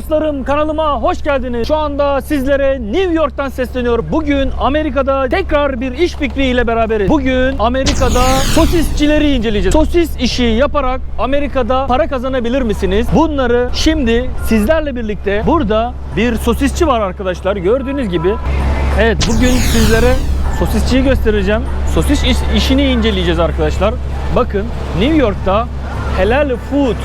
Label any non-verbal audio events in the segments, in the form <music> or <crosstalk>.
dostlarım kanalıma hoş geldiniz. Şu anda sizlere New York'tan sesleniyorum. Bugün Amerika'da tekrar bir iş fikriyle beraberiz. Bugün Amerika'da sosisçileri inceleyeceğiz. Sosis işi yaparak Amerika'da para kazanabilir misiniz? Bunları şimdi sizlerle birlikte burada bir sosisçi var arkadaşlar. Gördüğünüz gibi. Evet bugün sizlere sosisçiyi göstereceğim. Sosis iş- işini inceleyeceğiz arkadaşlar. Bakın New York'ta helal food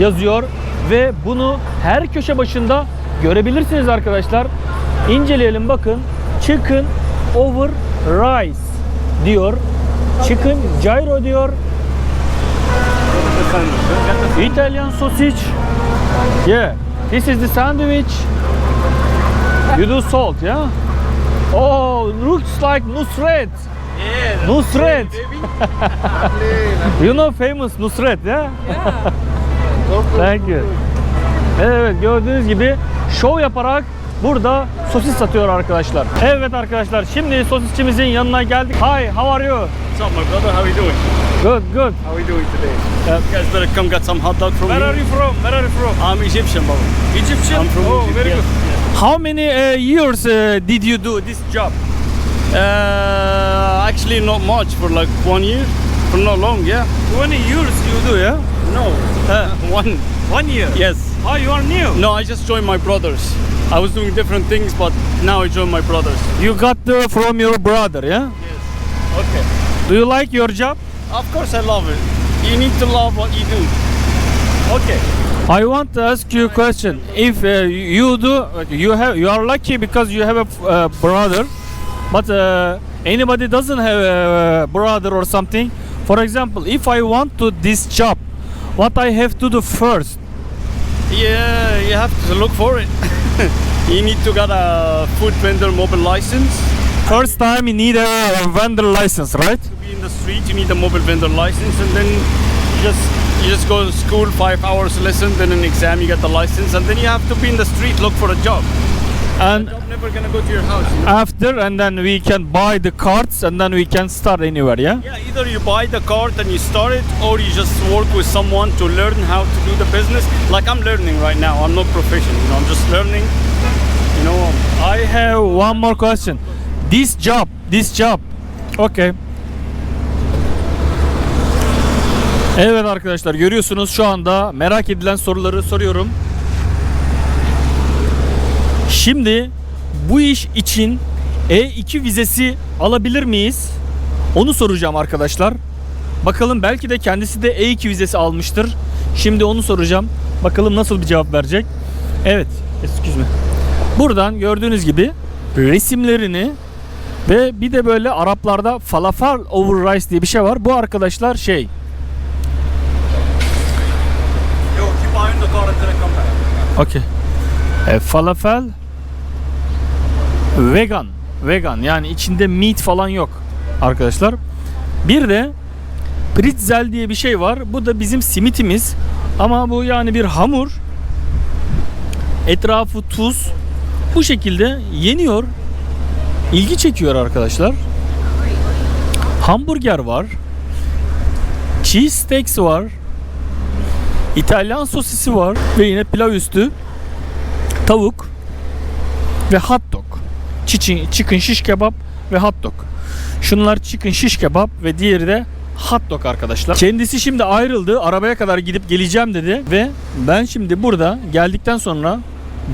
yazıyor ve bunu her köşe başında görebilirsiniz arkadaşlar. İnceleyelim bakın. Chicken over rice diyor. Chicken gyro diyor. Italian sausage. Yeah. This is the sandwich. You do salt, yeah? Oh, looks like Nusret. Yeah. Nusret. <laughs> You know famous Nusret, yeah? Thank you. Evet gördüğünüz gibi şov yaparak burada sosis satıyor arkadaşlar. Evet arkadaşlar şimdi sosisçimizin yanına geldik. Hi, how are you? What's up, my brother? How you doing? Good, good. How we doing today? Yeah. You guys better come get some hot dog from Where me. are you from? Where are you from? I'm Egyptian, brother. Egyptian. I'm from oh, Egypt. very yes. good. How many uh, years uh, did you do this job? Uh, actually, not much. For like one year. For not long, yeah. 20 years you do, yeah? No. Uh, <laughs> One. one year. Yes. Oh, you are new. No, I just joined my brothers. I was doing different things, but now I joined my brothers. You got the, from your brother, yeah? Yes. Okay. Do you like your job? Of course, I love it. You need to love what you do. Okay. I want to ask you a question. If uh, you do, you have, you are lucky because you have a uh, brother, but uh, anybody doesn't have a brother or something. For example, if I want to this job, what I have to do first? Yeah, you have to look for it. <laughs> you need to get a food vendor mobile license. First time you need a vendor license, right? To be in the street, you need a mobile vendor license, and then you just you just go to school, five hours lesson, then an exam, you get the license, and then you have to be in the street, look for a job. And never gonna go to your house. After, and then we can buy the cards, and then we can start anywhere, yeah? Yeah, either you buy the card and you start it, or you just work with someone to learn how to do the business. Like I'm learning right now. I'm not professional. You know, I'm just learning. You know, I have one more question. This job, this job. Okay. Evet arkadaşlar görüyorsunuz şu anda merak edilen soruları soruyorum. Şimdi bu iş için E2 vizesi alabilir miyiz? Onu soracağım arkadaşlar. Bakalım belki de kendisi de E2 vizesi almıştır. Şimdi onu soracağım. Bakalım nasıl bir cevap verecek. Evet, excuse me. Buradan gördüğünüz gibi resimlerini ve bir de böyle Araplarda falafel over rice diye bir şey var. Bu arkadaşlar şey yo, keep buying the card until I come back. Okey. E, falafel vegan. Vegan yani içinde meat falan yok arkadaşlar. Bir de pretzel diye bir şey var. Bu da bizim simitimiz. Ama bu yani bir hamur. Etrafı tuz. Bu şekilde yeniyor. İlgi çekiyor arkadaşlar. Hamburger var. Cheese steaks var. İtalyan sosisi var ve yine pilav üstü tavuk ve hot dog. Chicken, chicken shish kebap ve hot dog. Şunlar chicken shish kebap ve diğeri de hot dog arkadaşlar. Kendisi şimdi ayrıldı. Arabaya kadar gidip geleceğim dedi ve ben şimdi burada geldikten sonra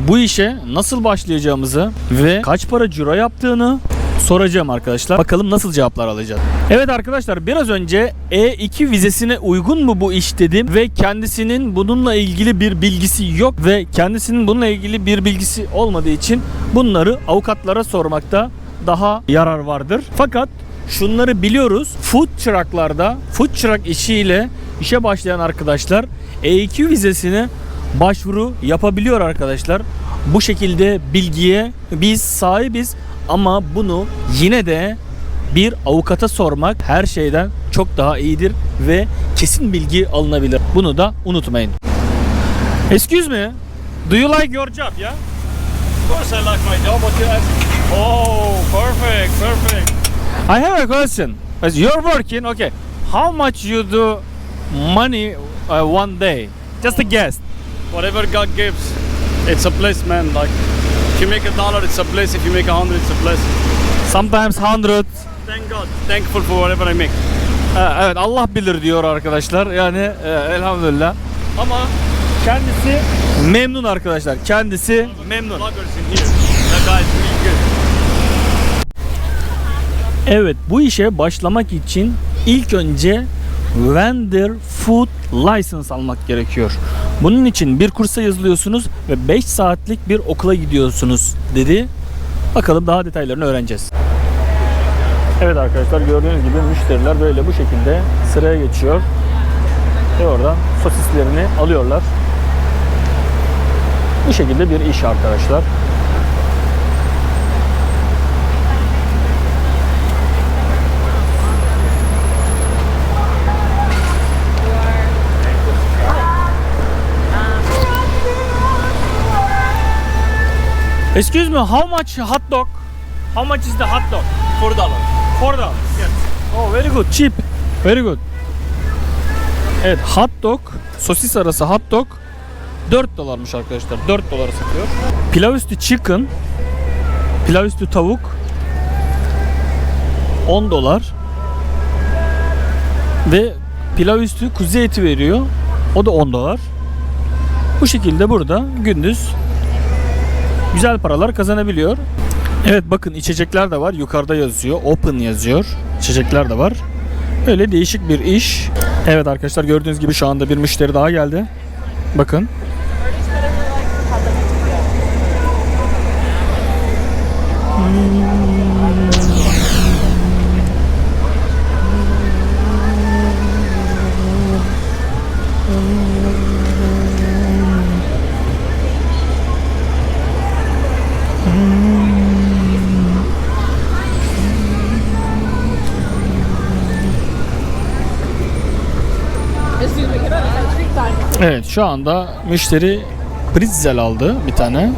bu işe nasıl başlayacağımızı ve kaç para ciro yaptığını soracağım arkadaşlar. Bakalım nasıl cevaplar alacağız. Evet arkadaşlar biraz önce E2 vizesine uygun mu bu iş dedim ve kendisinin bununla ilgili bir bilgisi yok ve kendisinin bununla ilgili bir bilgisi olmadığı için bunları avukatlara sormakta daha yarar vardır. Fakat şunları biliyoruz. Food trucklarda, food truck işiyle işe başlayan arkadaşlar E2 vizesine başvuru yapabiliyor arkadaşlar. Bu şekilde bilgiye biz sahibiz ama bunu yine de bir avukata sormak her şeyden çok daha iyidir ve kesin bilgi alınabilir. Bunu da unutmayın. Excuse me. Do you like your job, yeah? Of course, I like my job. What you ask? Oh, perfect, perfect. I have a question. As you're working, okay. How much you do money uh, one day? Just a guess. Whatever God gives. It's a place, man. Like, if you make a dollar, it's a place. If you make a hundred, it's a place. Sometimes 100. Thank God. Thankful for whatever I make. Ha, Evet Allah bilir diyor arkadaşlar. Yani e, elhamdülillah. Ama kendisi memnun arkadaşlar. Kendisi memnun. Bloggers in here. That guy is really good. Evet bu işe başlamak için ilk önce vendor food license almak gerekiyor. Bunun için bir kursa yazılıyorsunuz ve 5 saatlik bir okula gidiyorsunuz dedi. Bakalım daha detaylarını öğreneceğiz. Evet arkadaşlar gördüğünüz gibi müşteriler böyle bu şekilde sıraya geçiyor. Ve oradan sosislerini alıyorlar. Bu şekilde bir iş arkadaşlar. Excuse me, how much hot dog? How much is the hot dog? Four dollars. Four dollars. Yes. Oh, very good. Cheap. Very good. Evet, hot dog, sosis arası hot dog 4 dolarmış arkadaşlar. 4 dolara satıyor. Pilav üstü chicken, pilav üstü tavuk 10 dolar. Ve pilav üstü kuzu eti veriyor. O da 10 dolar. Bu şekilde burada gündüz güzel paralar kazanabiliyor. Evet bakın içecekler de var. Yukarıda yazıyor. Open yazıyor. İçecekler de var. Öyle değişik bir iş. Evet arkadaşlar gördüğünüz gibi şu anda bir müşteri daha geldi. Bakın. Evet şu anda müşteri Britzel aldı bir tane.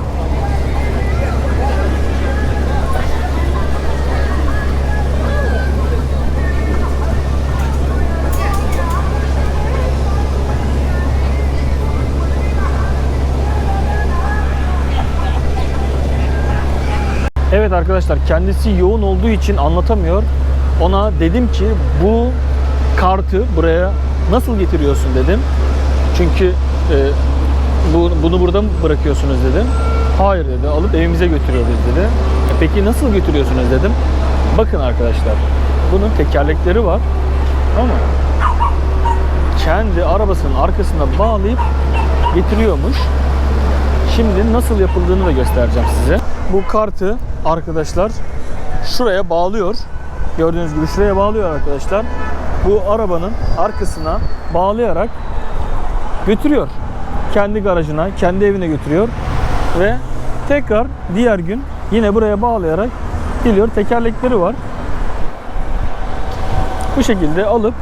Evet arkadaşlar kendisi yoğun olduğu için anlatamıyor. Ona dedim ki bu kartı buraya nasıl getiriyorsun dedim. Çünkü bu, bunu burada mı bırakıyorsunuz dedim. Hayır dedi alıp evimize götürüyoruz dedi. "E peki nasıl götürüyorsunuz dedim. Bakın arkadaşlar bunun tekerlekleri var ama kendi arabasının arkasına bağlayıp getiriyormuş. Şimdi nasıl yapıldığını da göstereceğim size. Bu kartı arkadaşlar şuraya bağlıyor. Gördüğünüz gibi şuraya bağlıyor arkadaşlar. Bu arabanın arkasına bağlayarak götürüyor. Kendi garajına, kendi evine götürüyor ve tekrar diğer gün yine buraya bağlayarak geliyor. Tekerlekleri var. Bu şekilde alıp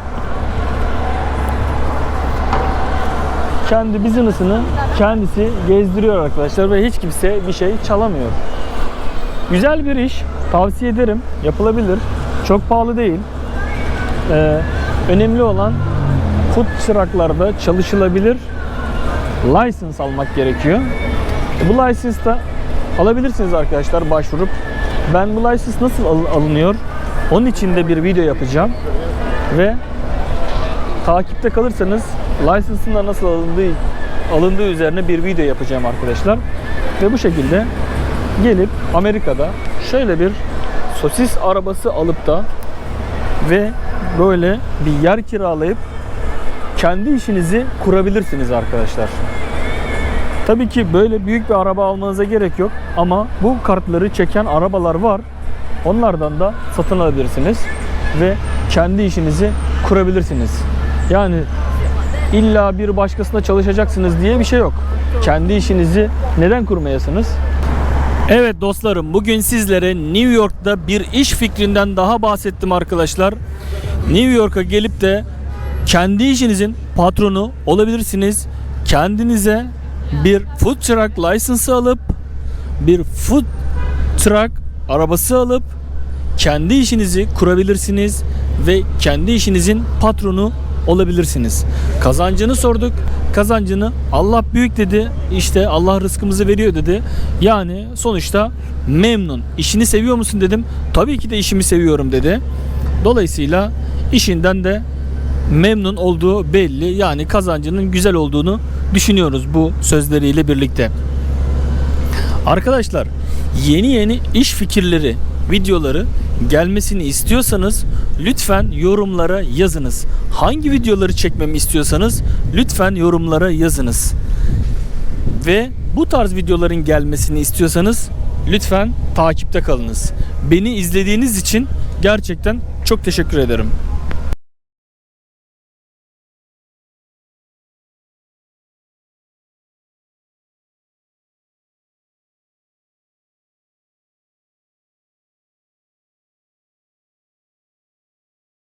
kendi business'ını kendisi gezdiriyor arkadaşlar ve hiç kimse bir şey çalamıyor. Güzel bir iş. Tavsiye ederim. Yapılabilir. Çok pahalı değil. Ee, önemli olan food çıraklarda çalışılabilir. License almak gerekiyor. E, Bu license da alabilirsiniz arkadaşlar başvurup. Ben bu license nasıl al- alınıyor? Onun için de bir video yapacağım. Ve takipte kalırsanız license'ın da nasıl alındığı alındığı üzerine bir video yapacağım arkadaşlar. Ve bu şekilde gelip Amerika'da şöyle bir sosis arabası alıp da ve böyle bir yer kiralayıp kendi işinizi kurabilirsiniz arkadaşlar. Tabii ki böyle büyük bir araba almanıza gerek yok ama bu kartları çeken arabalar var. Onlardan da satın alabilirsiniz ve kendi işinizi kurabilirsiniz. Yani illa bir başkasına çalışacaksınız diye bir şey yok. Kendi işinizi neden kurmayasınız? Evet dostlarım bugün sizlere New York'ta bir iş fikrinden daha bahsettim arkadaşlar. New York'a gelip de kendi işinizin patronu olabilirsiniz. Kendinize bir food truck license alıp bir food truck arabası alıp kendi işinizi kurabilirsiniz ve kendi işinizin patronu olabilirsiniz. Kazancını sorduk. Kazancını Allah büyük dedi. İşte Allah rızkımızı veriyor dedi. Yani sonuçta memnun. İşini seviyor musun dedim. Tabii ki de işimi seviyorum dedi. Dolayısıyla işinden de memnun olduğu belli. Yani kazancının güzel olduğunu düşünüyoruz bu sözleriyle birlikte. Arkadaşlar yeni yeni iş fikirleri, videoları gelmesini istiyorsanız lütfen yorumlara yazınız. Hangi videoları çekmemi istiyorsanız lütfen yorumlara yazınız. Ve bu tarz videoların gelmesini istiyorsanız lütfen takipte kalınız. Beni izlediğiniz için gerçekten çok teşekkür ederim.